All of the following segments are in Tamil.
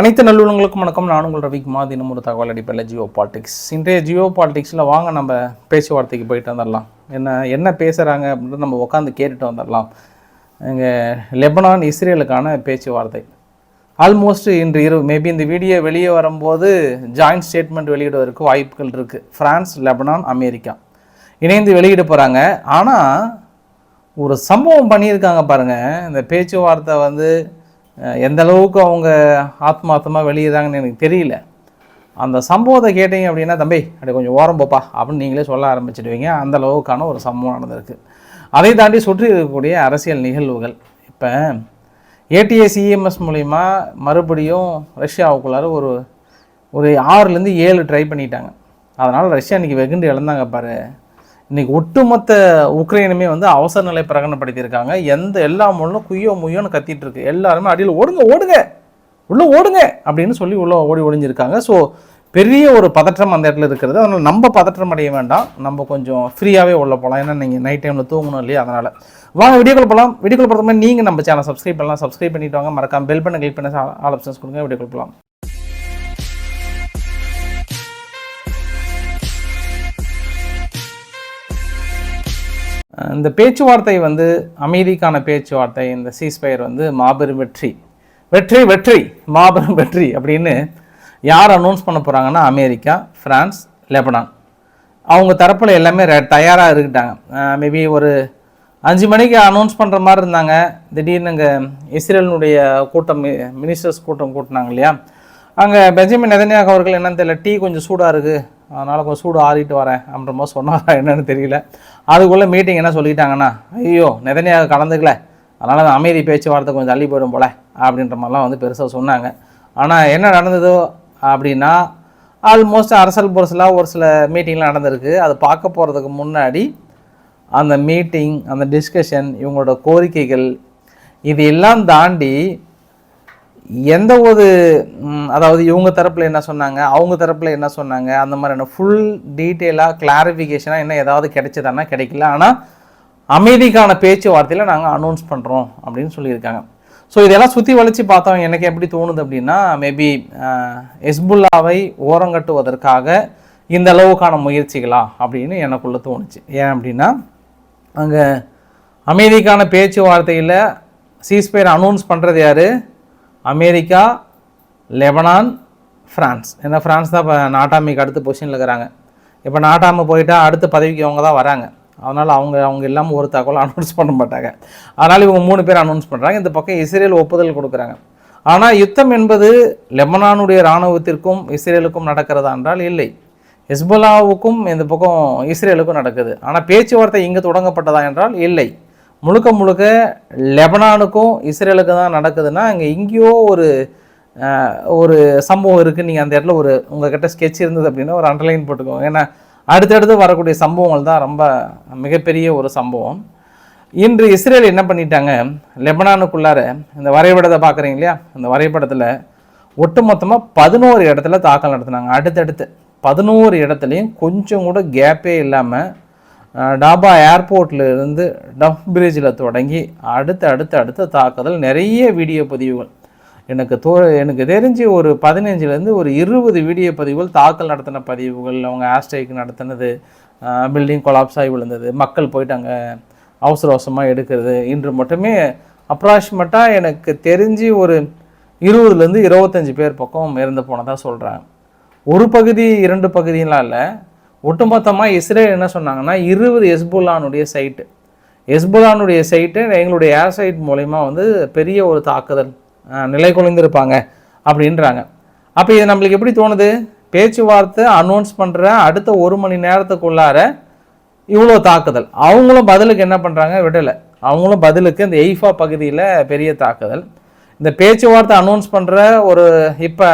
அனைத்து நல்லுள்ளங்களுக்கும் வணக்கம். நான் உங்கள் ரவிக்குமார். தினம் ஒரு தகவல் அடிப்படையில் ஜியோ பாலிடிக்ஸ் இன்றைய ஜியோ பாலிடிக்ஸில் வாங்க நம்ம பேச்சுவார்த்தைக்கு போயிட்டு வந்துடலாம். என்ன என்ன பேசுகிறாங்க அப்படின்றது நம்ம உட்காந்து கேட்டுட்டு வந்துடலாம். இங்கே லெபனான் இஸ்ரேலுக்கான பேச்சுவார்த்தை. ஆல்மோஸ்ட் இன்று இரவு மேபி இந்த வீடியோ வெளியே வரும்போது ஜாயிண்ட் ஸ்டேட்மெண்ட் வெளியிடுவதற்கு வாய்ப்புகள் இருக்குது ஃப்ரான்ஸ் லெபனான் அமெரிக்கா. இணைந்து வெளியிட போகிறாங்க ஆனால் ஒரு சம்பவம் பண்ணியிருக்காங்க பாருங்கள் இந்த பேச்சுவார்த்தை வந்து எந்த அளவுக்கு அவங்க ஆத்மார்த்தமாக வெளியிடுறாங்கன்னு எனக்கு தெரியல. அந்த சம்பவத்தை கேட்டீங்க அப்படின்னா தம்பி அப்படி கொஞ்சம் ஓரம் போப்பா அப்படின்னு நீங்களே சொல்ல ஆரம்பிச்சிடுவீங்க. அந்த அளவுக்கான ஒரு சம்பவம் நடந்திருக்கு. அதை தாண்டி சுற்றி இருக்கக்கூடிய அரசியல் நிகழ்வுகள். இப்போ ஏடிஏ சிஎம்எஸ் மூலிமா மறுபடியும் ரஷ்யாவுக்குள்ளார ஒரு ஒரு ஆறுலேருந்து ஏழு ட்ரை பண்ணிட்டாங்க. அதனால் ரஷ்யா இன்றைக்கி வெகுண்டு இழந்தாங்க பாரு. இன்றைக்கி ஒட்டுமொத்த உக்ரைனுமே வந்து அவசர நிலை பிரகடனப்படுத்தியிருக்காங்க. எந்த எல்லா மொழிலும் குய்யோ முய்யோன்னு கத்திட்டு இருக்கு. எல்லாருமே அடியில் ஓடுங்க ஓடுங்க உள்ளே ஓடுங்க அப்படின்னு சொல்லி உள்ளே ஓடி ஒழிஞ்சிருக்காங்க ஸோ பெரிய ஒரு பதற்றம் அந்த இடத்துல இருக்கிறது. அதனால் நம்ம பதற்றம் அடைய வேண்டாம். நம்ம கொஞ்சம் ஃப்ரீயாகவே உள்ள போகலாம் ஏன்னா நீங்கள் நைட் டைமில் தூங்கணும் இல்லையா? அதனால். வாங்க வீடியோக்கள் போகலாம் வீடியோக்கள் போகிறது மாதிரி நீங்கள் நம்ம சேனல் சப்ஸ்கிரைப் பண்ணலாம். சப்ஸ்கிரைப் பண்ணிவிட்டு வாங்க. மறக்காம பெல் பண்ண கிளிக் பண்ண ஆல் ஆப்ஷன்ஸ் கொடுங்க. வீடியோக்கள் போகலாம் இந்த பேச்சுவார்த்தை வந்து அமைதிக்கான பேச்சுவார்த்தை இந்த சீஸ்பயர் வந்து மாபெரும் வெற்றி. வெற்றி வெற்றி மாபெரும் வெற்றி அப்படின்னு யார் அனௌன்ஸ் பண்ண போகிறாங்கன்னா அமெரிக்கா ஃப்ரான்ஸ் லெபனான். அவங்க தரப்பில் எல்லாமே தயாராக இருக்கிட்டாங்க. மேபி ஒரு அஞ்சு மணிக்கு அனௌன்ஸ் பண்ணுற மாதிரி இருந்தாங்க. திடீர்னு இங்கே இஸ்ரேலினுடைய கூட்டம் மினிஸ்டர்ஸ் கூட்டம் கூட்டினாங்க இல்லையா? அங்கே பெஞ்சமின் நெதன்யாக் அவர்கள் என்னன்னு தெரியல டீ கொஞ்சம் சூடாக இருக்குது அதனால் கொஞ்சம் சூடு ஆறிட்டு வரேன் அப்படின்ற மாதிரி சொன்னாரா என்னன்னு தெரியல. அதுக்குள்ளே மீட்டிங் என்ன சொல்லிட்டாங்கன்னா ஐயோ நிதனையாக கலந்துக்கல. அதனால் அந்த அமைதி பேச்சுவார்த்தை கொஞ்சம் தள்ளி போயிடும் போல அப்படின்ற மாதிரிலாம் வந்து பெருசாக சொன்னாங்க. ஆனால் என்ன நடந்ததோ அப்படின்னா ஆல்மோஸ்ட் அரசல் பொருசலாக ஒரு சில மீட்டிங்லாம் நடந்திருக்கு. அது பார்க்க போகிறதுக்கு முன்னாடி அந்த மீட்டிங் அந்த டிஸ்கஷன் இவங்களோட கோரிக்கைகள் இது எல்லாம் தாண்டி எந்த ஒரு அதாவது இவங்க தரப்பில் என்ன சொன்னாங்க அவங்க தரப்பில் என்ன சொன்னாங்க அந்த மாதிரியான ஃபுல் டீட்டெயிலாக கிளாரிஃபிகேஷனாக என்ன ஏதாவது கிடைச்சதானா? கிடைக்கல. ஆனால் அமைதிக்கான பேச்சுவார்த்தையில் நாங்கள் அனௌன்ஸ் பண்ணுறோம் அப்படின்னு சொல்லியிருக்காங்க. ஸோ இதெல்லாம் சுற்றி வளைச்சி பார்த்தோம். எனக்கு எப்படி தோணுது அப்படின்னா மேபி எஸ்புல்லாவை ஓரங்கட்டுவதற்காக இந்த அளவுக்கான முயற்சிகளா அப்படின்னு எனக்குள்ளே தோணுச்சு. ஏன் அப்படின்னா அங்கே அமைதிக்கான பேச்சுவார்த்தையில் சீஸ்பயர் அனௌன்ஸ் பண்ணுறது யார்? America Lebanon France. ஏன்னா ஃப்ரான்ஸ் தான் இப்போ நாட்டாமிக்கு அடுத்த பொசிஷனில் இருக்கிறாங்க. இப்போ நாட்டாம போயிட்டால் அடுத்த பதவிக்கு அவங்க தான் வராங்க. அதனால் அவங்க அவங்க இல்லாமல் ஒரு தகவல் அனௌன்ஸ் பண்ண மாட்டாங்க. அதனால் இவங்க மூணு பேர் அனௌன்ஸ் பண்ணுறாங்க இந்த பக்கம் இஸ்ரேல் ஒப்புதல் கொடுக்குறாங்க. ஆனால் யுத்தம் என்பது லெபனானுடைய இராணுவத்திற்கும் இஸ்ரேலுக்கும் நடக்கிறதா என்றால் இல்லை. ஹெஸ்பலாவுக்கும் இந்த பக்கம் இஸ்ரேலுக்கும் நடக்குது. ஆனால் பேச்சுவார்த்தை இங்கே தொடங்கப்பட்டதா என்றால் இல்லை. முழுக்க முழுக்க லெபனானுக்கும் இஸ்ரேலுக்கும் தான் நடக்குதுன்னா இங்கே எங்கேயோ ஒரு ஒரு சம்பவம் இருக்குது நீங்கள் அந்த இடத்துல ஒரு உங்ககிட்ட ஸ்கெட்ச் இருந்தது அப்படின்னா ஒரு அண்டர்லைன் போட்டுக்கோங்க. ஏன்னா அடுத்தடுத்து வரக்கூடிய சம்பவங்கள் தான் ரொம்ப மிகப்பெரிய ஒரு சம்பவம். இன்று இஸ்ரேல் என்ன பண்ணிட்டாங்க? லெபனானுக்குள்ளார இந்த வரைபடத்தை பார்க்குறீங்க இல்லையா? இந்த வரைபடத்தில் ஒட்டுமொத்தமாக பதினோரு இடத்துல தாக்கல் நடத்துனாங்க. அடுத்தடுத்து பதினோரு இடத்துலையும் கொஞ்சம் கூட கேப்பே இல்லாமல் டாபா ஏர்போர்ட்டில் இருந்து டஃப் பிரிட்ஜில் தொடங்கி அடுத்து அடுத்து அடுத்த தாக்குதல். நிறைய வீடியோ பதிவுகள். எனக்கு தோ எனக்கு தெரிஞ்சு ஒரு பதினஞ்சுலேருந்து ஒரு இருபது வீடியோ பதிவுகள் தாக்கல் நடத்தின பதிவுகள் அவங்க ஆஸ்ட்ரைக் நடத்தினது பில்டிங் கொலாப்ஸ் ஆகி விழுந்தது மக்கள் போயிட்டு அங்கே அவசர அவசரமாக எடுக்கிறது இன்று மட்டுமே அப்ராக்சிமேட்டாக எனக்கு தெரிஞ்சு ஒரு இருபதுலேருந்து இருபத்தஞ்சு பேர் பக்கம் இறந்து போனதாக சொல்கிறாங்க ஒரு பகுதி இரண்டு பகுதியெலாம் இல்லை. ஒட்டுமொத்தமாக இஸ்ரேல் என்ன சொன்னாங்கன்னா இருபது எஸ்புல்லானுடைய சைட்டு எஸ்புல்லானுடைய சைட்டு எங்களுடைய ஏர் சைட் மூலயமா வந்து பெரிய ஒரு தாக்குதல் நிலை குலைந்திருப்பாங்க அப்படின்றாங்க. அப்போ இது நம்மளுக்கு எப்படி தோணுது? பேச்சுவார்த்தை அனௌன்ஸ் பண்ணுற அடுத்த ஒரு மணி நேரத்துக்குள்ளார இவ்வளோ தாக்குதல். அவங்களும் பதிலுக்கு என்ன பண்ணுறாங்க விடலை. அவங்களும் பதிலுக்கு இந்த எய்ஃபா பகுதியில் பெரிய தாக்குதல். இந்த பேச்சுவார்த்தை அனௌன்ஸ் பண்ணுற ஒரு இப்போ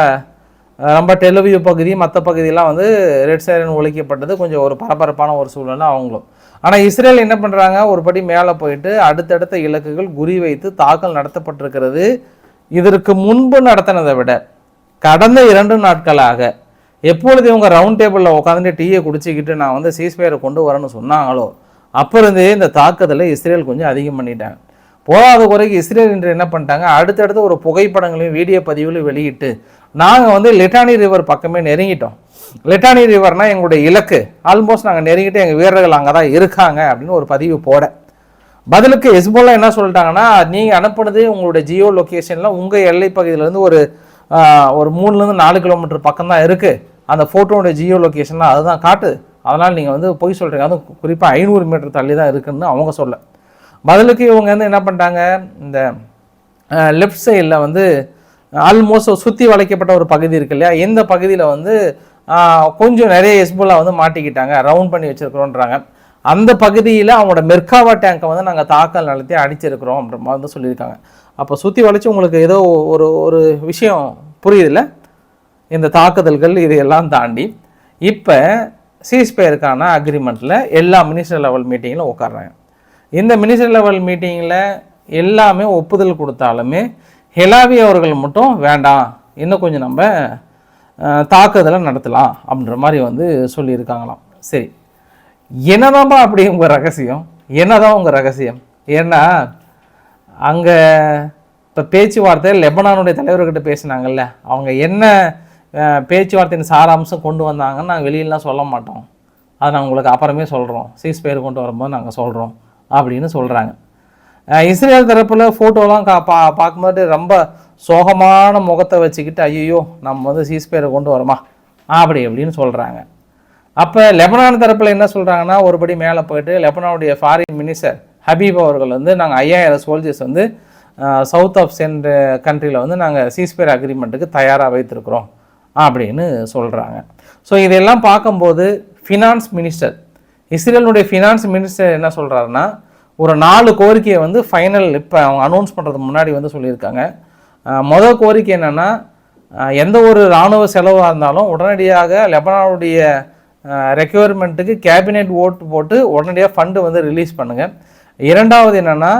ரொம்ப டெலிவியூ பகுதி மற்ற பகுதியெல்லாம் வந்து ரெட் சைரன் ஒழிக்கப்பட்டது. கொஞ்சம் ஒரு பரபரப்பான ஒரு சூழ்நிலை அவங்களும். ஆனால் இஸ்ரேல் என்ன பண்ணுறாங்க ஒரு படி மேலே போயிட்டு அடுத்தடுத்த இலக்குகள் குறி வைத்து தாக்கல் நடத்தப்பட்டிருக்கிறது. இதற்கு முன்பு நடத்தினதை விட கடந்த இரண்டு நாட்களாக எப்பொழுது இவங்க ரவுண்ட் டேபிளில் உட்காந்துட்டு டீயை குடிச்சிக்கிட்டு நான் வந்து சீஸ்பயரை கொண்டு வரேன்னு சொன்னாங்களோ அப்போ இருந்தே இந்த தாக்குதலை இஸ்ரேல் கொஞ்சம் அதிகம் பண்ணிட்டாங்க. போதாத குறைக்கு இஸ்ரேல் இன்று என்ன பண்ணிட்டாங்க? அடுத்தடுத்து ஒரு புகைப்படங்களையும் வீடியோ பதிவுகளையும் வெளியிட்டு நாங்கள் வந்து லிட்டானி ரிவர் பக்கமே நெருங்கிட்டோம். லிட்டானி ரிவர்னால் எங்களுடைய இலக்கு. ஆல்மோஸ்ட் நாங்கள் நெருங்கிட்டு எங்கள் வீரர்கள் அங்கே தான் இருக்காங்க அப்படின்னு ஒரு பதிவு போட. பதிலுக்கு எஸ்போலா என்ன சொல்லிட்டாங்கன்னா நீங்கள் அனுப்புனது உங்களுடைய ஜியோ லொக்கேஷனில் உங்கள் எல்லை பகுதியிலேருந்து ஒரு ஒரு மூணுலேருந்து நாலு கிலோமீட்டர் பக்கம் தான் இருக்குது அந்த ஃபோட்டோடைய ஜியோ லொக்கேஷன்லாம் அதுதான் காட்டு அதனால் நீங்கள் வந்து பொய் சொல்கிறீங்க அதுவும் குறிப்பாக ஐநூறு மீட்டர் தள்ளி தான் இருக்குன்னு அவங்க சொல்ல. பதிலுக்கு இவங்க வந்து என்ன பண்ணிட்டாங்க இந்த லெஃப்ட் சைடில் வந்து ஆல்மோஸ்ட் சுற்றி வளைக்கப்பட்ட ஒரு பகுதி இருக்கு இல்லையா? இந்த பகுதியில் வந்து கொஞ்சம் நிறைய எஸ்போலா வந்து மாட்டிக்கிட்டாங்க. ரவுண்ட் பண்ணி வச்சிருக்கிறோன்றாங்க. அந்த பகுதியில் அவங்களோட மெர்காவா டேங்கை வந்து நாங்கள் தாக்கல் நடத்தி அடிச்சிருக்கிறோம் அப்படின்ற மாதிரி வந்து சொல்லியிருக்காங்க. அப்போ சுற்றி வளைச்சி உங்களுக்கு ஏதோ ஒரு ஒரு விஷயம் புரியுதுல்ல? இந்த தாக்குதல்கள் இதையெல்லாம் தாண்டி. இப்போ சீஸ்பயருக்கான அக்ரிமெண்ட்டில் எல்லா மினிஸ்டர் லெவல் மீட்டிங்கில் உட்காடுறாங்க இந்த மினிஸ்டர் லெவல் மீட்டிங்கில் எல்லாமே ஒப்புதல் கொடுத்தாலுமே ஹெலாவி அவர்கள் மட்டும் வேண்டாம் இன்னும் கொஞ்சம் நம்ம தாக்குதலை நடத்தலாம் அப்படின்ற மாதிரி வந்து சொல்லியிருக்காங்களாம். சரி என்னதான்ப்பா அப்படி உங்கள் ரகசியம்? என்னதான் உங்கள் ரகசியம்? ஏன்னா அங்கே இப்போ பேச்சுவார்த்தை லெபனானுடைய தலைவர்கிட்ட பேசினாங்கல்ல அவங்க என்ன பேச்சுவார்த்தையின் சாராம்சம் கொண்டு வந்தாங்கன்னு நாங்கள் வெளியிலலாம் சொல்ல மாட்டோம். அதை நான் உங்களுக்கு அப்புறமே சொல்கிறோம் சீஸ் பேர் கொண்டு வரும்போது நாங்கள் சொல்கிறோம் அப்படின்னு சொல்கிறாங்க இஸ்ரேல் தரப்பில் ஃபோட்டோலாம் கா பா பார்க்கும்போது ரொம்ப சோகமான முகத்தை வச்சுக்கிட்டு ஐயோ நம்ம வந்து சீஸ்பேரை கொண்டு வரோமா? அப்படி அப்படின்னு சொல்கிறாங்க அப்போ லெபனான் தரப்பில் என்ன சொல்கிறாங்கன்னா ஒருபடி மேலே போயிட்டு லெபனானுடைய ஃபாரின் மினிஸ்டர் ஹபீப் அவர்கள் வந்து நாங்கள் ஐயாயிரம் சோல்ஜர்ஸ் வந்து சவுத் ஆஃப் சென்ட் கண்ட்ரியில் வந்து நாங்கள் சீஸ்பேர் அக்ரிமெண்ட்டுக்கு தயாராக வைத்திருக்கிறோம் அப்படின்னு சொல்கிறாங்க ஸோ இதெல்லாம் பார்க்கும்போது ஃபினான்ஸ் மினிஸ்டர் இஸ்ரேலுடைய ஃபினான்ஸ் மினிஸ்டர் என்ன சொல்கிறாருன்னா ஒரு நாலு கோரிக்கையை வந்து ஃபைனல் இப்போ அவங்க அனௌன்ஸ் பண்ணுறதுக்கு முன்னாடி வந்து சொல்லியிருக்காங்க. மொதல் கோரிக்கை என்னென்னா எந்த ஒரு இராணுவ செலவாக இருந்தாலும் உடனடியாக லெபனானுடைய ரெக்யர்மெண்ட்டுக்கு கேபினெட் ஓட்டு போட்டு உடனடியாக ஃபண்டு வந்து ரிலீஸ் பண்ணுங்கள் இரண்டாவது என்னென்னா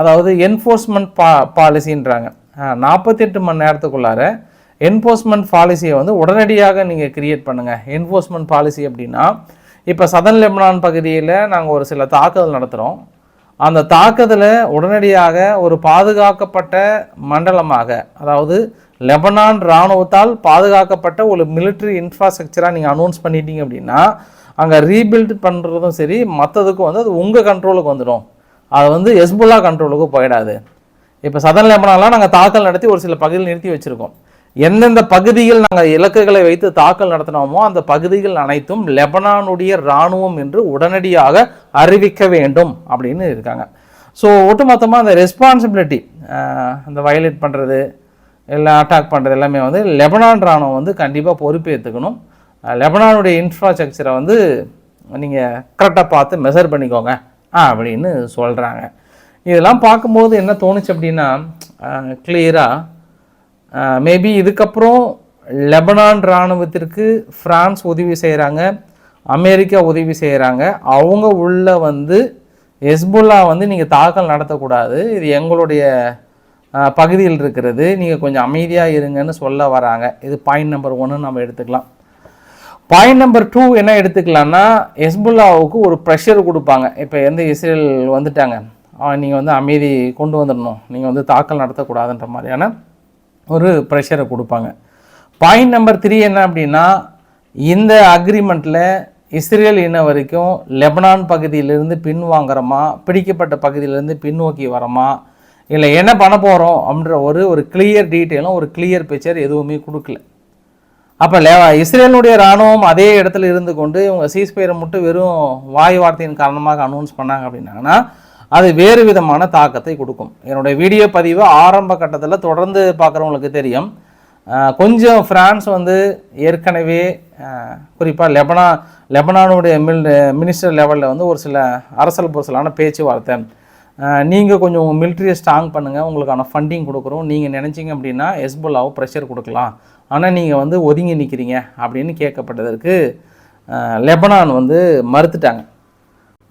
அதாவது என்ஃபோர்ஸ்மெண்ட் பா பாலிசின்றாங்க நாற்பத்தெட்டு மணி நேரத்துக்குள்ளார என்ஃபோர்ஸ்மெண்ட் பாலிசியை வந்து உடனடியாக நீங்கள் கிரியேட் பண்ணுங்கள் என்ஃபோர்ஸ்மெண்ட் பாலிசி அப்படின்னா இப்போ சதன் லெபனான் பகுதியில் நாங்கள் ஒரு சில தாக்குதல் நடத்துகிறோம் அந்த தாக்குதலை உடனடியாக ஒரு பாதுகாக்கப்பட்ட மண்டலமாக அதாவது லெபனான் இராணுவத்தால் பாதுகாக்கப்பட்ட ஒரு மிலிட்ரி இன்ஃப்ராஸ்ட்ரக்சராக நீங்கள் அனௌன்ஸ் பண்ணிட்டீங்க அப்படின்னா அங்கே ரீபில்ட் பண்ணுறதும் சரி மற்றதுக்கும் வந்து அது உங்கள் கண்ட்ரோலுக்கு வந்துடும். அது வந்து எஸ்புல்லா கண்ட்ரோலுக்கு போயிடாது. இப்போ சதன் லெபனான்லாம் நாங்கள் தாக்கல் நடத்தி ஒரு சில பகுதியில் நிறுத்தி வச்சுருக்கோம். எந்தெந்த பகுதியில் நாங்கள் இலக்குகளை வைத்து தாக்கல் நடத்தினோமோ அந்த பகுதிகள் அனைத்தும் லெபனானுடைய இராணுவம் என்று உடனடியாக அறிவிக்க வேண்டும் அப்படின்னு இருக்காங்க. ஸோ ஒட்டுமொத்தமாக அந்த ரெஸ்பான்சிபிலிட்டி அந்த வயலேட் பண்ணுறது எல்லாம் அட்டாக் பண்ணுறது எல்லாமே வந்து லெபனான் இராணுவம் வந்து கண்டிப்பாக பொறுப்பேற்றுக்கணும் லெபனானுடைய இன்ஃப்ராஸ்ட்ரக்சரை வந்து நீங்கள் கரெக்டாக பார்த்து மெஷர் பண்ணிக்கோங்க அப்படின்னு சொல்கிறாங்க இதெல்லாம் பார்க்கும்போது என்ன தோணுச்சு அப்படின்னா கிளியராக மேபி இதுக்கப்புறம் லெபனான் இராணுவத்திற்கு ஃப்ரான்ஸ் உதவி செய்கிறாங்க அமெரிக்கா உதவி செய்கிறாங்க அவங்க உள்ள வந்து ஹெஸ்புல்லா வந்து நீங்கள் தாக்கல் நடத்தக்கூடாது. இது எங்களுடைய பகுதியில் இருக்கிறது. நீங்கள் கொஞ்சம் அமைதியாக இருங்கன்னு சொல்ல வராங்க. இது பாயிண்ட் நம்பர் ஒன்று நம்ம எடுத்துக்கலாம். பாயிண்ட் நம்பர் டூ என்ன எடுத்துக்கலாம்னா ஹெஸ்புல்லாவுக்கு ஒரு ப்ரெஷர் கொடுப்பாங்க. இப்போ எந்த இஸ்ரேல் வந்துட்டாங்க? நீங்கள் வந்து அமைதி கொண்டு வந்துடணும். நீங்கள் வந்து தாக்கல் நடத்தக்கூடாதுன்ற மாதிரியான ஒரு ப்ரெஷரை கொடுப்பாங்க. பாயிண்ட் நம்பர் த்ரீ என்ன அப்படின்னா இந்த அக்ரிமெண்ட்டில் இஸ்ரேல் இன்ன வரைக்கும் லெபனான் பகுதியிலிருந்து பின்வாங்குறோமா பிடிக்கப்பட்ட பகுதியிலேருந்து பின்னோக்கி வரோமா இல்லை என்ன பண்ண போகிறோம் அப்படின்ற ஒரு ஒரு கிளியர் டீட்டெயிலும் ஒரு கிளியர் பிக்சர் எதுவுமே கொடுக்கல. அப்போ லே இஸ்ரேலுடைய இராணுவம் அதே இடத்துல இருந்து கொண்டு இவங்க சீஸ்பயரை மட்டும் வெறும் வாய் வார்த்தையின் காரணமாக அனௌன்ஸ் பண்ணாங்க அப்படின்னாங்கன்னா அது வேறு விதமான தாக்கத்தை கொடுக்கும். என்னுடைய வீடியோ பதிவு ஆரம்ப கட்டத்தில் தொடர்ந்து பார்க்குறவங்களுக்கு தெரியும். கொஞ்சம் ஃப்ரான்ஸ் வந்து ஏற்கனவே குறிப்பாக லெபனா லெபனானுடைய மில் மினிஸ்டர் லெவலில் வந்து ஒரு சில அரசல் புரசலான பேச்சுவார்த்தை. நீங்கள் கொஞ்சம் உங்கள் மிலிட்ரியை ஸ்ட்ராங் பண்ணுங்கள் உங்களுக்கான ஃபண்டிங் கொடுக்குறோம். நீங்கள் நினச்சிங்க அப்படின்னா ஹெஸ்புல்லாவை ப்ரெஷர் கொடுக்கலாம். ஆனால் நீங்கள் வந்து ஒதுங்கி நிற்கிறீங்க அப்படின்னு கேட்கப்பட்டதற்கு லெபனான் வந்து மறுத்துட்டாங்க.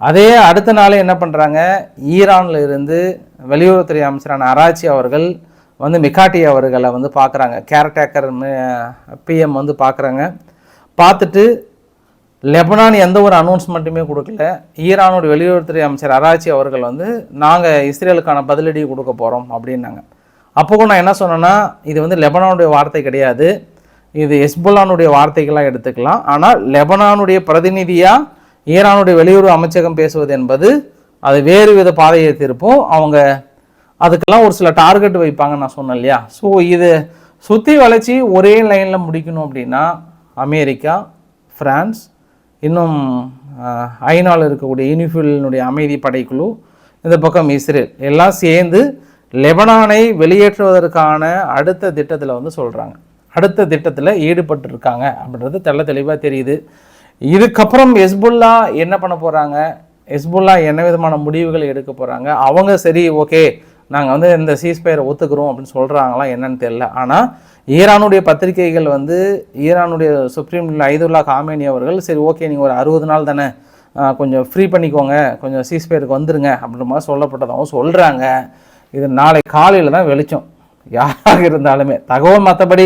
அதே அடுத்த நாளே என்ன பண்ணுறாங்க ஈரானில் இருந்து வெளியுறவுத்துறை அமைச்சரான அராச்சி அவர்கள் வந்து மிகாட்டி அவர்களை வந்து பார்க்குறாங்க கேரட்டேக்கர் பிஎம் வந்து பார்க்குறாங்க பார்த்துட்டு லெபனான் எந்த ஒரு அனௌன்ஸ்மெண்ட்டுமே கொடுக்கல. ஈரானுடைய வெளியுறவுத்துறை அமைச்சர் அராச்சி அவர்கள் வந்து நாங்கள் இஸ்ரேலுக்கான பதிலடி கொடுக்க போகிறோம் அப்படின்னாங்க. அப்போ கூட நான் என்ன சொன்னேன்னா இது வந்து லெபனானுடைய வார்த்தை கிடையாது. இது எஸ்புல்லானுடைய வார்த்தைகளாக எடுத்துக்கலாம். ஆனால் லெபனானுடைய பிரதிநிதியாக ஈரானுடைய வெளியுறவு அமைச்சகம் பேசுவது என்பது அது வேறு வித பாதையை திருப்பும். அவங்க அதுக்கெல்லாம் ஒரு சில டார்கெட் வைப்பாங்க நான் சொன்னேன் இல்லையா? ஸோ இது சுற்றி வளைச்சி ஒரே லைனில் முடிக்கணும் அப்படின்னா அமெரிக்கா ஃப்ரான்ஸ் இன்னும் ஐநாவில் இருக்கக்கூடிய யூனிஃபிலினுடைய அமைதி படைக்குழு இந்த பக்கம் இஸ்ரேல். எல்லாம் சேர்ந்து லெபனானை வெளியேற்றுவதற்கான அடுத்த திட்டத்தில் வந்து சொல்கிறாங்க அடுத்த திட்டத்தில் ஈடுபட்டு இருக்காங்க அப்படின்றது தெள்ள தெளிவாக தெரியுது. இதுக்கப்புறம் ஹெஸ்புல்லா என்ன பண்ண போகிறாங்க ஹெஸ்புல்லா என்ன விதமான முடிவுகள் எடுக்க போகிறாங்க அவங்க சரி ஓகே நாங்கள் வந்து இந்த சீஸ்பயரை ஒத்துக்கிறோம் அப்படின்னு சொல்கிறாங்களா என்னன்னு தெரில ஆனால் ஈரானுடைய பத்திரிகைகள் வந்து ஈரானுடைய சுப்ரீம் ஐதுல்லா காமேனி அவர்கள் சரி ஓகே நீங்கள் ஒரு அறுபது நாள் தானே கொஞ்சம் ஃப்ரீ பண்ணிக்கோங்க கொஞ்சம் சீஸ்பயருக்கு வந்துருங்க அப்படின்ற மாதிரி சொல்லப்பட்டதாகவும் சொல்கிறாங்க இது நாளை காலையில் தான் வெளிச்சம். யாராக இருந்தாலுமே தகவல் மற்றபடி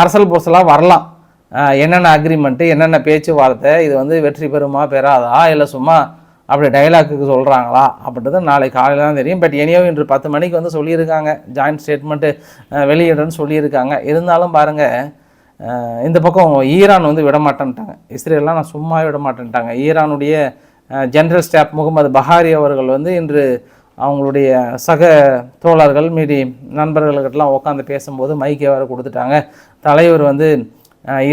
அரசல் பொருசலாக வரலாம். என்னென்ன அக்ரிமெண்ட்டு என்னென்ன பேச்சுவார்த்தை இது வந்து வெற்றி பெறுமா பெறாதா இல்லை சும்மா அப்படி டைலாக்குக்கு சொல்கிறாங்களா அப்படின்றது நாளை காலையில் தான் தெரியும். பட் எனியோ இன்று பத்து மணிக்கு வந்து சொல்லியிருக்காங்க. ஜாயின்ட் ஸ்டேட்மெண்ட்டு வெளியிடன்னு சொல்லியிருக்காங்க. இருந்தாலும் பாருங்கள் இந்த பக்கம் ஈரான் வந்து விட மாட்டேன்ட்டாங்க இஸ்ரேல்லாம் நான் சும்மா விட மாட்டேன்ட்டாங்க ஈரானுடைய ஜென்ரல் ஸ்டாப் முகமது பஹாரி அவர்கள் வந்து இன்று அவங்களுடைய சக தோழர்கள் மீதி நண்பர்கள்கிட்டலாம் உட்காந்து பேசும்போது மைக்கே வேறு கொடுத்துட்டாங்க. தலைவர் வந்து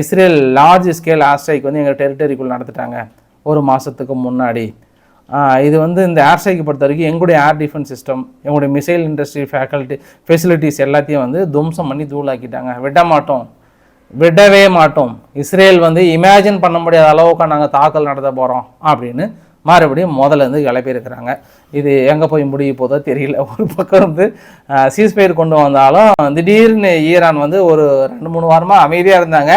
இஸ்ரேல் லார்ஜ் ஸ்கேல் ஏர்ஸ்ட்ரைக் வந்து எங்கள் டெரிட்டரிக்குள் நடத்திட்டாங்க. ஒரு மாதத்துக்கு முன்னாடி. இது வந்து இந்த ஏர் ஸ்ட்ரைக்கை பொறுத்த வரைக்கும் எங்களுடைய ஏர் டிஃபென்ஸ் சிஸ்டம் எங்களுடைய மிசைல் இண்டஸ்ட்ரி ஃபேக்கல்ட்டி ஃபெசிலிட்டிஸ் எல்லாத்தையும் வந்து தும்சம் பண்ணி தூளாக்கிட்டாங்க. விட மாட்டோம். விடவே மாட்டோம். இஸ்ரேல் வந்து இமேஜின் பண்ண முடியாத அளவுக்கு நாங்கள் தாக்கல் நடத்த போகிறோம் அப்படின்னு மறுபடியும் முதல்ல இருந்து கிளப்பியிருக்கிறாங்க இது எங்கே போய் முடிய போதோ தெரியல. ஒரு பக்கம் வந்து சீஸ்பயர் கொண்டு வந்தாலும் திடீர்னு ஈரான் வந்து ஒரு ரெண்டு மூணு வாரமாக அமைதியாக இருந்தாங்க.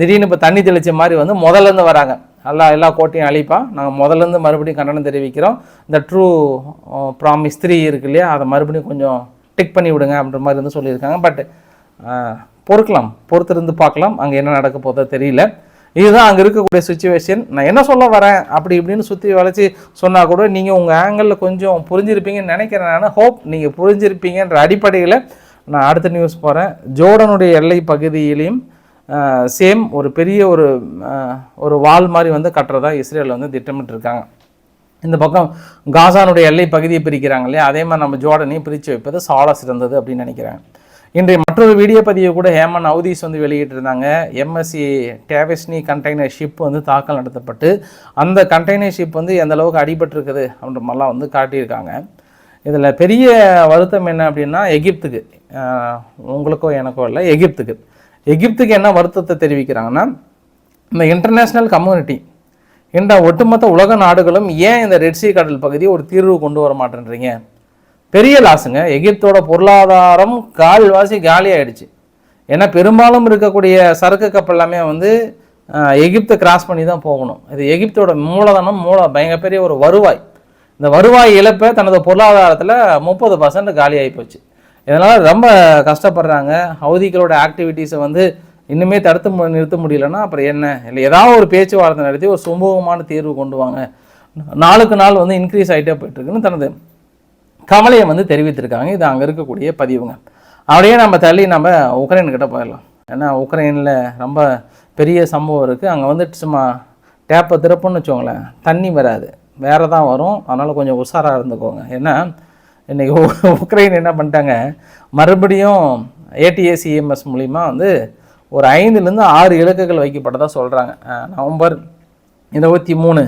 திடீர்னு இப்போ தண்ணி தெளிச்ச மாதிரி வந்து முதல்ல இருந்து வராங்க. எல்லா எல்லா கோட்டையும் அழிப்பா. நாங்கள் முதல்ல இருந்து மறுபடியும் கண்டனம் தெரிவிக்கிறோம். இந்த ட்ரூ ப்ராமிஸ் த்ரீ இருக்கு இல்லையா? அதை மறுபடியும் கொஞ்சம் டிக் பண்ணி விடுங்க அப்படின்ற மாதிரி வந்து சொல்லியிருக்காங்க. பட் பொறுக்கலாம். பொறுத்திருந்து பார்க்கலாம். அங்கே என்ன நடக்க போதோ தெரியல. இதுதான் அங்கே இருக்கக்கூடிய சுச்சுவேஷன் நான் என்ன சொல்ல வரேன்? அப்படி இப்படின்னு சுற்றி வளைச்சி சொன்னால் கூட நீங்கள் உங்கள் ஆங்கிளில் கொஞ்சம் புரிஞ்சிருப்பீங்கன்னு நினைக்கிறேன் நான். ஹோப் நீங்கள் புரிஞ்சிருப்பீங்கன்ற அடிப்படையில் நான் அடுத்த நியூஸ் போகிறேன் ஜோர்டனுடைய எல்லை பகுதியிலையும் சேம் ஒரு பெரிய ஒரு ஒரு வால் மாதிரி வந்து கட்டுறதா இஸ்ரேல் வந்து திட்டமிட்டிருக்காங்க. இந்த பக்கம் காசானுடைய எல்லை பகுதியை பிரிக்கிறாங்க இல்லையா? அதே மாதிரி நம்ம ஜோர்டனையும் பிரித்து வைப்பது சால சிறந்தது அப்படின்னு நினைக்கிறேன். இன்றைய மற்றொரு வீடியோ பதிவை கூட ஹேமன் அவுதீஸ் வந்து வெளியிட்டிருந்தாங்க. எம்எஸ்சி டேவிஸ்னி கண்டெய்னர் ஷிப் வந்து தாக்கல் நடத்தப்பட்டு அந்த கண்டெய்னர் ஷிப் வந்து எந்த அளவுக்கு அடிபட்டிருக்குது அப்படின்ற மாதிரிலாம் வந்து காட்டியிருக்காங்க. இதில் பெரிய வருத்தம் என்ன அப்படின்னா எகிப்துக்கு உங்களுக்கோ எனக்கோ இல்லை எகிப்துக்கு. எகிப்துக்கு என்ன வருத்தத்தை தெரிவிக்கிறாங்கன்னா இந்த இன்டர்நேஷ்னல் கம்யூனிட்டி இந்த ஒட்டுமொத்த உலக நாடுகளும் ஏன் இந்த ரெட்சி கடல் பகுதியை ஒரு தீர்வு கொண்டு வர மாட்டேன்றீங்க? பெரிய லாஸுங்க. எகிப்தோட பொருளாதாரம் கால்வாசி காலி ஆயிடுச்சு ஏன்னா பெரும்பாலும் இருக்கக்கூடிய சரக்கு கப்பல் எல்லாமே வந்து எகிப்தை கிராஸ் பண்ணி தான் போகணும். இது எகிப்தோட மூலதனம் மூல பயங்கர பெரிய ஒரு வருவாய். இந்த வருவாய் இழப்பை தனது பொருளாதாரத்தில் முப்பது பர்சன்ட் காலியாகி போச்சு. இதனால் ரொம்ப கஷ்டப்படுறாங்க. ஹவுதிகளோட ஆக்டிவிட்டீஸை வந்து இன்னுமே தடுத்து மு- நிறுத்த முடியலன்னா அப்புறம் என்ன? இல்லை ஏதாவது ஒரு பேச்சுவார்த்தை நடத்தி ஒரு சுமூகமான தீர்வு கொண்டு வாங்க. நாளுக்கு நாள் வந்து இன்க்ரீஸ் ஆகிட்டே போயிட்டுருக்குன்னு தனது கவலையை வந்து தெரிவித்திருக்காங்க. இது அங்கே இருக்கக்கூடிய பதிவுங்க. அப்படியே நம்ம தள்ளி நம்ம உக்ரைன் கிட்ட போயிடலாம். ஏன்னா உக்ரைனில் ரொம்ப பெரிய சம்பவம் இருக்குது அங்கே வந்து சும்மா டேப்பை திறப்புன்னு வச்சுக்கோங்களேன். தண்ணி வராது. வேறு தான் வரும். அதனால் கொஞ்சம் உஷாராக இருந்துக்கோங்க. ஏன்னா இன்றைக்கி உக்ரைன் என்ன பண்ணிட்டாங்க? மறுபடியும் ஏடிஏசிஎம்எஸ் மூலிமா வந்து ஒரு ஐந்துலேருந்து ஆறு இலக்குகள் வைக்கப்பட்டதாக சொல்கிறாங்க நவம்பர் இருபத்தி மூணு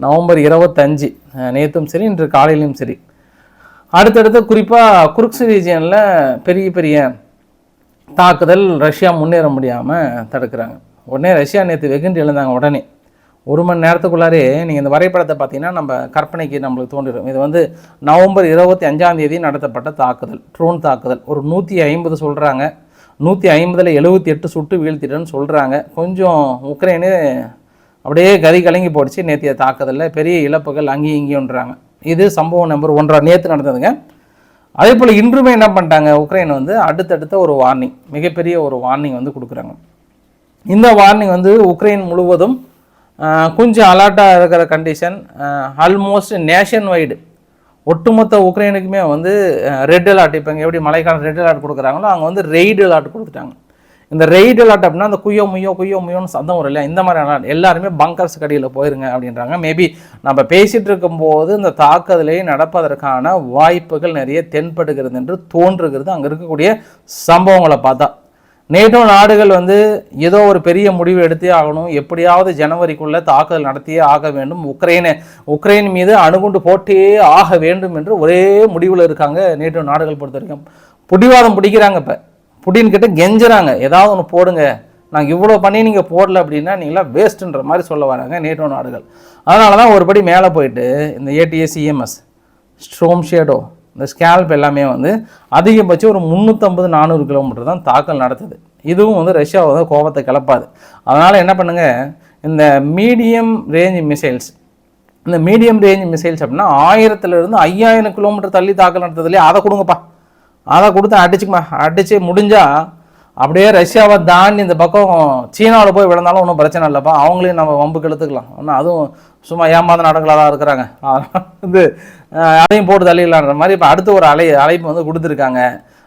நவம்பர் இருபத்தஞ்சு நேற்றும் சரி இன்று காலையிலையும் சரி. அடுத்தடுத்து குறிப்பாக குருக்ஸ் ரீஜியனில் பெரிய பெரிய தாக்குதல் ரஷ்யா முன்னேற முடியாமல் தடுக்கிறாங்க. உடனே ரஷ்யா நேற்று வெகுண்டு எழுந்தாங்க உடனே. ஒரு மணி நேரத்துக்குள்ளாரே நீங்கள் இந்த வரைபடத்தை பார்த்தீங்கன்னா நம்ம கற்பனைக்கு நம்மளுக்கு தோன்றிடும். இது வந்து நவம்பர் இருபத்தி அஞ்சாம் தேதி நடத்தப்பட்ட தாக்குதல் ட்ரோன் தாக்குதல். ஒரு நூற்றி ஐம்பது சொல்கிறாங்க நூற்றி ஐம்பதில் எழுபத்தி எட்டு சுட்டு வீழ்த்திட்டேன்னு சொல்கிறாங்க கொஞ்சம் உக்ரைனு அப்படியே கதி கலங்கி போடுச்சு நேற்றைய தாக்குதலில். பெரிய இழப்புகள் அங்கேயும் இங்கேயும்ன்றாங்க. இது சம்பவம் நம்பர் ஒன்றாக நேற்று நடந்ததுங்க. அதே போல் இன்றுமே என்ன பண்ணிட்டாங்க உக்ரைன் வந்து அடுத்தடுத்த ஒரு வார்னிங் மிகப்பெரிய ஒரு வார்னிங் வந்து கொடுக்குறாங்க. இந்த வார்னிங் வந்து உக்ரைன் முழுவதும் கொஞ்சம் அலர்ட்டாக இருக்கிற கண்டிஷன் ஆல்மோஸ்ட் நேஷன் வைடு ஒட்டுமொத்த உக்ரைனுக்குமே வந்து ரெட் அலர்ட் இப்போ இங்கே எப்படி மழைக்காலம் ரெட் அலர்ட் கொடுக்குறாங்களோ அங்கே வந்து ரெய்டு அலர்ட் கொடுத்துட்டாங்க. இந்த ரெய்டு அலாட் அப்படின்னா அந்த குய்யோ முய்யோ குய்யோ முய்யோன்னு சந்தம் வரும் இல்லையா? இந்த மாதிரி எல்லாருமே பங்கர்ஸ் கடியில் போயிருங்க அப்படின்றாங்க. மேபி நம்ம பேசிகிட்டு இருக்கும்போது இந்த தாக்குதலை நடப்பதற்கான வாய்ப்புகள் நிறைய தென்படுகிறது என்று தோன்றுகிறது. அங்கே இருக்கக்கூடிய சம்பவங்களை பார்த்தா. நேட்டோ நாடுகள் வந்து ஏதோ ஒரு பெரிய முடிவு எடுத்தே ஆகணும். எப்படியாவது ஜனவரிக்குள்ளே தாக்குதல் நடத்தியே ஆக வேண்டும். உக்ரைனை உக்ரைன் மீது அணுகுண்டு போட்டே ஆக வேண்டும் என்று ஒரே முடிவில் இருக்காங்க நேட்டோ நாடுகள் பொறுத்த வரைக்கும் பிடிவாதம் பிடிக்கிறாங்க இப்போ. புடின் கிட்ட கெஞ்சுறாங்க. ஏதாவது ஒன்று போடுங்க. நாங்கள் இவ்வளோ பண்ணி நீங்கள் போடல அப்படின்னா நீங்களாம் வேஸ்ட்டுன்ற மாதிரி சொல்ல வராங்க நேட்டோ நாடுகள். அதனால தான் ஒரு படி மேலே போயிட்டு இந்த ஏடிஎஸ் இஎம்எஸ் ஸ்ட்ரோம் ஷேடோ இந்த ஸ்கேல்ப் எல்லாமே வந்து அதிகபட்சம் ஒரு முந்நூற்றம்பது நானூறு கிலோமீட்டர் தான் தாக்கல் நடத்துது. இதுவும் வந்து ரஷ்யாவை வந்து கோபத்தை கிளப்பாது. அதனால் என்ன பண்ணுங்க? இந்த மீடியம் ரேஞ்ச் மிசைல்ஸ் இந்த மீடியம் ரேஞ்ச் மிசைல்ஸ் அப்படின்னா ஆயிரத்துலேருந்து ஐயாயிரம் கிலோமீட்டர் தள்ளி தாக்கல் நடத்துதுலேயே அதை கொடுங்கப்பா. அதை கொடுத்து அடிச்சுக்குமா. அடித்து முடிஞ்சால் அப்படியே ரஷ்யாவை தாண்டி இந்த பக்கம் சீனாவில் போய் விழுந்தாலும் ஒன்றும் பிரச்சனை இல்லைப்பா. அவங்களையும் நம்ம வம்புக்கு எடுத்துக்கலாம் ஒன்றும் அதுவும் சும்மா ஏமாந்த நாடுகளாக தான் இருக்கிறாங்க. வந்து அதையும் போட்டு தள்ளிடலான்ற மாதிரி இப்போ அடுத்து ஒரு அலை அழைப்பு வந்து கொடுத்துருக்காங்க.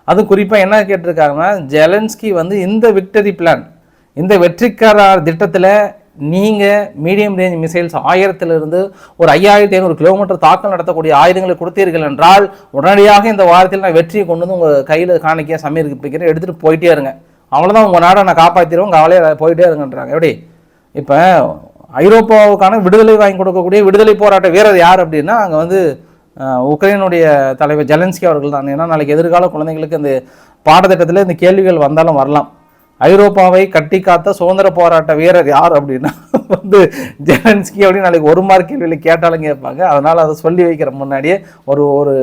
அது குறிப்பாக என்ன கேட்டிருக்காங்கன்னா ஜெலன்ஸ்கி வந்து இந்த விக்டரி பிளான் இந்த வெற்றிக்கார திட்டத்தில் நீங்கள் மீடியம் ரேஞ்ச் மிசைல்ஸ் ஆயிரத்திலிருந்து ஒரு ஐயாயிரத்தி ஐநூறு கிலோமீட்டர் தாக்கல் நடத்தக்கூடிய ஆயுதங்களை கொடுத்தீர்கள் என்றால் உடனடியாக இந்த வாரத்தில் நான் வெற்றியை கொண்டு வந்து உங்கள் கையில் காணிக்கையாக சமையல் எடுத்துகிட்டு போயிட்டே இருங்க. அவ்வளோதான் உங்கள் நாடை நான் காப்பாற்றிடுவோம் கவலையை போயிட்டே இருங்கன்றாங்க. எப்படி? இப்போ ஐரோப்பாவுக்கான விடுதலை வாங்கி கொடுக்கக்கூடிய விடுதலை போராட்ட வீரர் யார் அப்படின்னா அங்கே வந்து உக்ரைனுடைய தலைவர் ஜெலன்ஸ்கி அவர்கள் தான். ஏன்னா நாளைக்கு எதிர்கால குழந்தைங்களுக்கு இந்த பாடத்திட்டத்தில் இந்த கேள்விகள் வந்தாலும் வரலாம். ஐரோப்பாவை கட்டி காத்த சுதந்திர போராட்ட வீரர் யார் அப்படின்னா வந்து ஜெலன்ஸ்கி அப்படின்னு நாளைக்கு ஒரு மார்க் கேள்வியில் கேட்டாலும் கேட்பாங்க. அதனால் அதை சொல்லி வைக்கிற முன்னாடியே ஒரு ஒரு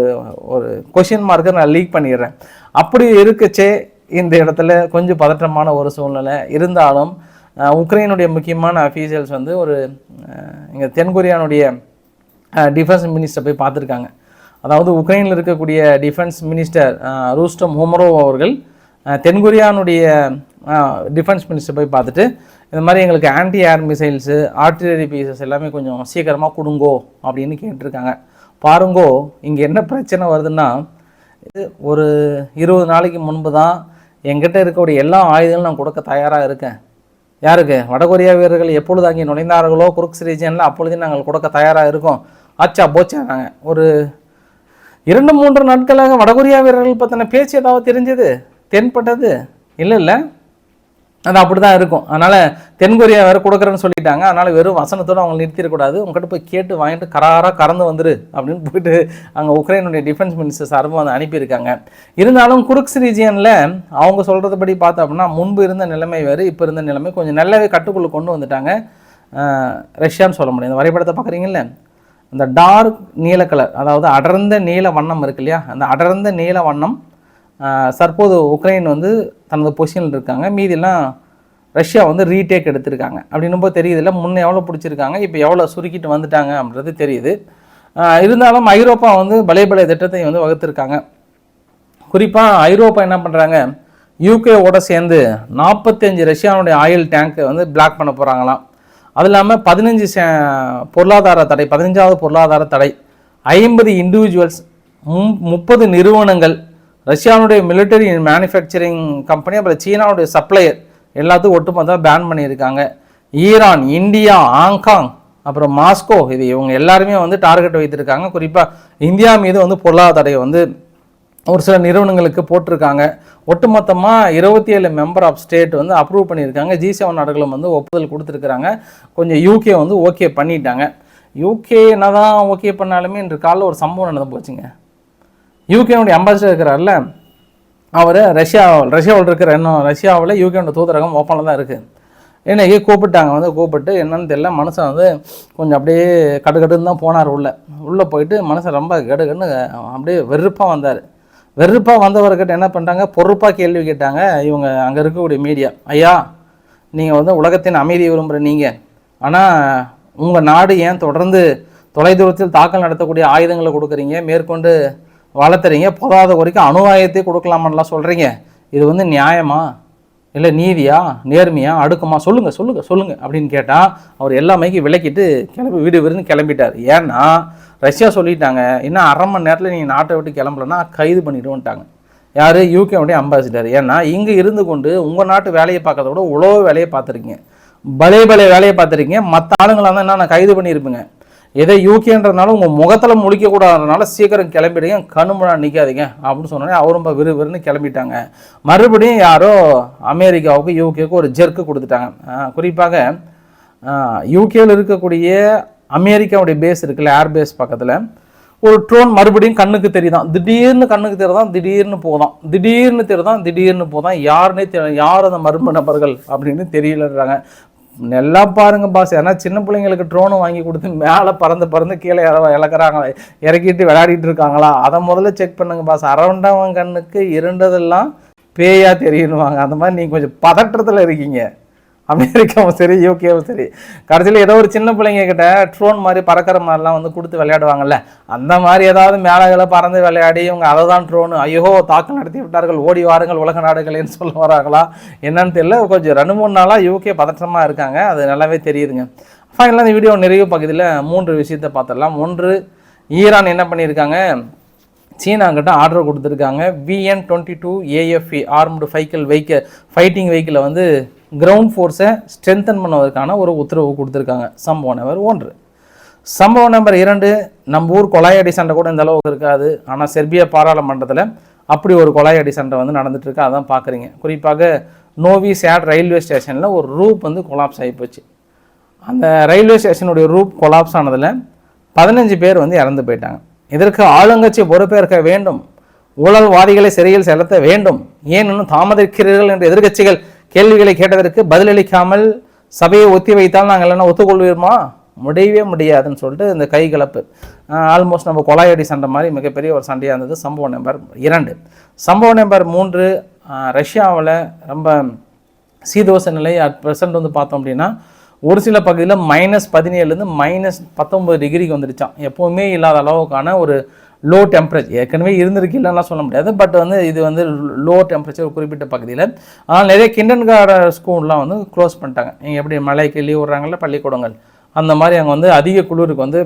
ஒரு கொஷின் மார்க்கை நான் லீக் பண்ணிடுறேன். அப்படி இருக்கச்சே இந்த இடத்துல கொஞ்சம் பதற்றமான ஒரு சூழ்நிலை. இருந்தாலும் உக்ரைனுடைய முக்கியமான அஃபீஷியல்ஸ் வந்து ஒரு இங்கே தென்கொரியானுடைய டிஃபென்ஸ் மினிஸ்டர் போய் பார்த்துருக்காங்க. அதாவது உக்ரைனில் இருக்கக்கூடிய டிஃபென்ஸ் மினிஸ்டர் ரூஸ்டம் ஹோமரோ அவர்கள் தென்கொரியானுடைய டிஃபென்ஸ் மினிஸ்டர் போய் பார்த்துட்டு இந்த மாதிரி எங்களுக்கு anti air missiles artillery pieces எல்லாமே கொஞ்சம் சீக்கிரமாக கொடுங்கோ அப்படின்னு கேட்டிருக்காங்க. பாருங்கோ இங்கே என்ன பிரச்சனை வருதுன்னா இது ஒரு இருபது நாளைக்கு முன்பு தான் எங்கிட்ட இருக்கக்கூடிய எல்லா ஆயுதங்களும் நான் கொடுக்க தயாராக இருக்கேன். யாருக்கு? வடகொரியா வீரர்கள் எப்பொழுது அங்கே நுழைந்தார்களோ குருக்ஸ் ரீஜனில் அப்பொழுதே நாங்கள் கொடுக்க தயாராக இருக்கோம். ஆச்சா போச்சா நாங்கள் ஒரு இரண்டு மூன்று நாட்களாக வடகொரியா வீரர்கள் பற்றின பேச்சு ஏதாவது தெரிஞ்சது? தென்பட்டது? இல்லை இல்லை. அது அப்படி தான் இருக்கும். அதனால் தென்கொரியா வேறு கொடுக்குறேன்னு சொல்லிட்டாங்க. அதனால் வெறும் வசனத்தோடு அவங்க நிறுத்திடக்கூடாது. உங்ககிட்ட போய் கேட்டு வாங்கிட்டு கராராக கறந்து வந்துரு அப்படின்னு போயிட்டு அங்கே உக்ரைனுடைய டிஃபென்ஸ் மினிஸ்டர் சார்பாக வந்து அனுப்பியிருக்காங்க. இருந்தாலும் குருக்ஸ் ரீஜியனில் அவங்க சொல்கிறதுபடி பார்த்தோம் அப்படின்னா முன்பு இருந்த நிலைமை வேறு இப்போ இருந்த நிலைமை கொஞ்சம் நல்லாவே கட்டுக்குள்ளே கொண்டு வந்துட்டாங்க. ரஷ்யான்னு சொல்ல முடியும். இந்த வரைபடத்தை பார்க்குறீங்கல்ல? இந்த டார்க் நீல கலர் அதாவது அடர்ந்த நீல வண்ணம் இருக்கு இல்லையா? அந்த அடர்ந்த நீல வண்ணம் தற்போது உக்ரைன் வந்து தனது பொசிஷனில் இருக்காங்க. மீதிலாம் ரஷ்யா வந்து ரீடேக் எடுத்திருக்காங்க. அப்படின்னும் போது தெரியுதுல்ல முன்னே எவ்வளோ பிடிச்சிருக்காங்க இப்போ எவ்வளோ சுருக்கிட்டு வந்துட்டாங்க அப்படின்றது தெரியுது. இருந்தாலும் ஐரோப்பா வந்து பலே பலே திட்டத்தை வந்து வகுத்திருக்காங்க. குறிப்பாக ஐரோப்பா என்ன பண்ணுறாங்க யூகேவோட சேர்ந்து நாற்பத்தஞ்சு ரஷ்யாவுடைய ஆயில் டேங்க்கை வந்து பிளாக் பண்ண போகிறாங்களாம் அது இல்லாமல் பதினஞ்சு பொருளாதார தடை பதினஞ்சாவது பொருளாதார தடை ஐம்பது இண்டிவிஜுவல்ஸ் முப்பது நிறுவனங்கள் ரஷ்யாவுடைய மிலிட்டரி மேனுஃபேக்சரிங் கம்பெனி அப்புறம் சீனாவுடைய சப்ளையர் எல்லாத்துக்கும் ஒட்டுமொத்தமாக பேன் பண்ணியிருக்காங்க. ஈரான் இந்தியா ஹாங்காங் அப்புறம் மாஸ்கோ இது இவங்க எல்லாருமே வந்து டார்கெட் வைத்திருக்காங்க. குறிப்பாக இந்தியா மீது வந்து பொருளாதார வந்து ஒரு சில நிறுவனங்களுக்கு போட்டிருக்காங்க. ஒட்டுமொத்தமாக இருபத்தி ஏழு மெம்பர் ஆஃப் ஸ்டேட் வந்து அப்ரூவ் பண்ணியிருக்காங்க. ஜி செவன் நாடுகளும் வந்து ஒப்புதல் கொடுத்துருக்குறாங்க. கொஞ்சம் யூகே வந்து ஓகே பண்ணிட்டாங்க. யூகே என்ன தான் ஓகே பண்ணாலுமே இன்று காலையில் ஒரு சம்பவம் நடந்து போச்சுங்க. யூகேனுடைய அம்பாசிடர் இருக்கிறார்ல அவர் ரஷ்யா ரஷ்யாவில் இருக்கிற இன்னும் ரஷ்யாவில் யூகேனோட தூதரகம் ஓப்பனில் தான் இருக்குது இன்னைக்கு கூப்பிட்டாங்க வந்து கூப்பிட்டு என்னன்னு தெரியல மனுஷன் வந்து கொஞ்சம் அப்படியே கடுகடுன்னு தான் போனார் உள்ளே. உள்ளே போயிட்டு மனுஷன் ரொம்ப கடுகடுன்னு அப்படியே வெறுப்பாக வந்தார். வெறுப்பாக வந்தவர்கிட்ட என்ன பண்ணிட்டாங்க? பொறுப்பாக கேள்வி கேட்டாங்க. இவங்க அங்கே இருக்கக்கூடிய மீடியா ஐயா நீங்கள் வந்து உலகத்தின் அமைதியை விரும்புகிற நீங்கள் ஆனால் உங்கள் நாடு ஏன் தொடர்ந்து தொலைதூரத்தில் தாக்கல் நடத்தக்கூடிய ஆயுதங்களை கொடுக்குறீங்க? மேற்கொண்டு வளர்த்துறீங்க. போதாத வரைக்கும் அணு ஆயுதத்தை சொல்கிறீங்க இது வந்து நியாயமா? இல்லை நீதியா? நேர்மையா? அடுக்குமா? சொல்லுங்கள் சொல்லுங்கள் சொல்லுங்கள் அப்படின்னு கேட்டால் அவர் எல்லாமே விளக்கிட்டு கிளம்பி வீடு விருந்து கிளம்பிட்டார். ஏன்னா ரஷ்யா சொல்லிட்டாங்க இன்னும் அரை மணி நேரத்தில் நீங்கள் நாட்டை விட்டு கிளம்பலன்னா கைது பண்ணிடுவோன்ட்டாங்க. யார்? யூகேவுடைய அம்பாசிடர் ஏன்னா இங்கே இருந்து கொண்டு உங்கள் நாட்டு வேலையை பார்க்கறத விட உழவு வேலையை பார்த்துருக்கீங்க. பலே பலே வேலையை பார்த்துருக்கீங்க. மற்ற ஆளுங்களாக தான் என்ன நான் கைது பண்ணியிருப்பேங்க? எதை யூகேன்றதுனால உங்கள் முகத்தில் முழிக்கக்கூடாதுனால சீக்கிரம் கிளம்பிடுங்க கண்ணுமுழா நிற்காதீங்க அப்படின்னு சொன்னோன்னே அவரும் ரொம்ப விறுவிறுன்னு கிளம்பிட்டாங்க. மறுபடியும் யாரோ அமெரிக்காவுக்கு யூகேவுக்கு ஒரு ஜெர்க்கு கொடுத்துட்டாங்க. குறிப்பாக யூகேவில் இருக்கக்கூடிய அமெரிக்காவுடைய பேஸ் இருக்குல்ல ஏர் பேஸ் பக்கத்தில் ஒரு ட்ரோன் மறுபடியும் கண்ணுக்கு தெரியுதான். திடீர்னு கண்ணுக்கு தெரியுதான் திடீர்னு போதான் திடீர்னு தெரியுதான் திடீர்னு போதான் யாருன்னே தெரியும் யார் அந்த மர்ம நபர்கள் அப்படின்னு தெரியலன்றாங்க. நல்லா பாருங்க பாஸ் ஏன்னா சின்ன பிள்ளைங்களுக்கு ட்ரோனு வாங்கி கொடுத்து மேலே பறந்து பறந்து கீழே இற இறக்குறாங்க இறக்கிட்டு விளையாடிட்டு இருக்காங்களா? அதை முதல்ல செக் பண்ணுங்க பாஸ் அரவண்டவன் கண்ணுக்கு இருண்டதெல்லாம் பேயா தெரியணுவாங்க அந்த மாதிரி நீங்கள் கொஞ்சம் பதற்றத்தில் இருக்கீங்க. அமெரிக்காவும் சரி யூகேவும் சரி. கடைசியில் ஏதோ ஒரு சின்ன பிள்ளைங்க கிட்ட ட்ரோன் மாதிரி பறக்கிற மாதிரிலாம் வந்து கொடுத்து விளையாடுவாங்கல்ல. அந்த மாதிரி ஏதாவது மேலகளை பறந்து விளையாடி இவங்க அதை தான் ட்ரோனு ஐயோ தாக்கல் நடத்தி விட்டார்கள் ஓடி வாருங்கள் உலக நாடுகளேன்னு சொல்ல வராங்களா? என்னன்னு தெரியல. கொஞ்சம் ரெண்டு மூணு நாளாக யூகே பதற்றமாக இருக்காங்க. அது நல்லாவே தெரியுதுங்க. ஃபைனலாக இந்த வீடியோ நிறைவு பகுதியில் மூன்று விஷயத்தை பார்த்துடலாம். ஒன்று ஈரான் என்ன பண்ணியிருக்காங்க? சீனா ஆர்டர் கொடுத்துருக்காங்க. VN twenty two AFE armed ஃபைக்கல் vehicle fighting வெஹிக்கிளை வந்து கிரவுண்ட் ஃபோர்ஸை ஸ்ட்ரென்தன் பண்ணுவதற்கான ஒரு உத்தரவு கொடுத்துருக்காங்க. சம்பவம் நம்பர் ஒன்று. சம்பவம் நம்பர் இரண்டு நம்ம ஊர் கொலாயடி சண்டை கூட இந்த அளவுக்கு இருக்காது. ஆனால் செர்பியா பாராளுமன்றத்தில் அப்படி ஒரு கொலாயடி சண்டை வந்து நடந்துகிட்ருக்கு அதான் பார்க்குறீங்க குறிப்பாக நோவி சேட் ரயில்வே ஸ்டேஷனில் ஒரு ரூப் வந்து கொலாப்ஸ் ஆகி போச்சு. அந்த ரயில்வே ஸ்டேஷனுடைய ரூப் கொலாப்ஸ் ஆனதில் பதினஞ்சு பேர் வந்து இறந்து போயிட்டாங்க. இதற்கு ஆளுங்கட்சி பொறுப்பேற்க வேண்டும். ஊழல்வாதிகளை சிறையில் செலுத்த வேண்டும். ஏன் இன்னும் தாமதிக்கிறீர்கள் என்று எதிர்க்கட்சிகள் கேள்விகளை கேட்டதற்கு பதிலளிக்காமல் சபையை ஒத்தி வைத்தால் நாங்கள் என்ன ஒத்துக்கொள்வோமா? முடியவே முடியாதுன்னு சொல்லிட்டு இந்த கை கலப்பு. ஆல்மோஸ்ட் நம்ம கொலாயடி சண்டை மாதிரி மிகப்பெரிய ஒரு சண்டையாக இருந்தது. சம்பவம் நம்பர் இரண்டு. சம்பவம் நம்பர் மூன்று ரஷ்யாவில் ரொம்ப சீதோச நிலை அட் ப்ரெசன்ட் வந்து பார்த்தோம் அப்படின்னா ஒரு சில பகுதியில் மைனஸ் பதினேழுலேருந்து மைனஸ் பத்தொம்பது டிகிரிக்கு வந்துடுச்சான் எப்போவுமே இல்லாத அளவுக்கான ஒரு லோ டெம்பரேச்சர் ஏற்கனவே இருந்திருக்கு இல்லைன்னா சொல்ல முடியாது. பட் வந்து இது வந்து லோ டெம்பரேச்சர் குறிப்பிட்ட பகுதியில். ஆனால் நிறைய கிண்டன் கார்டன் ஸ்கூல்லாம் வந்து க்ளோஸ் பண்ணிட்டாங்க. நீங்கள் எப்படி மலைக்கு லீவ் விட்றாங்கல்ல பள்ளிக்கூடங்கள். அந்த மாதிரி அங்கே வந்து அதிக குளிருக்கு வந்து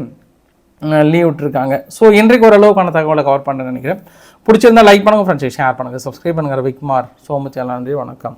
லீவ் விட்டுருக்காங்க. ஸோ இன்றைக்கு ஓரளவுக்கான தகவலை கவர் பண்ணுறேன்னு நினைக்கிறேன். பிடிச்சிருந்தா லைக் பண்ணுங்கள் ஃப்ரெண்ட்ஸ் ஷேர் பண்ணுங்கள் சப்ஸ்கிரைப் பண்ணுங்கள் விக்மார் சோ மச் எல்லாம் நன்றி வணக்கம்.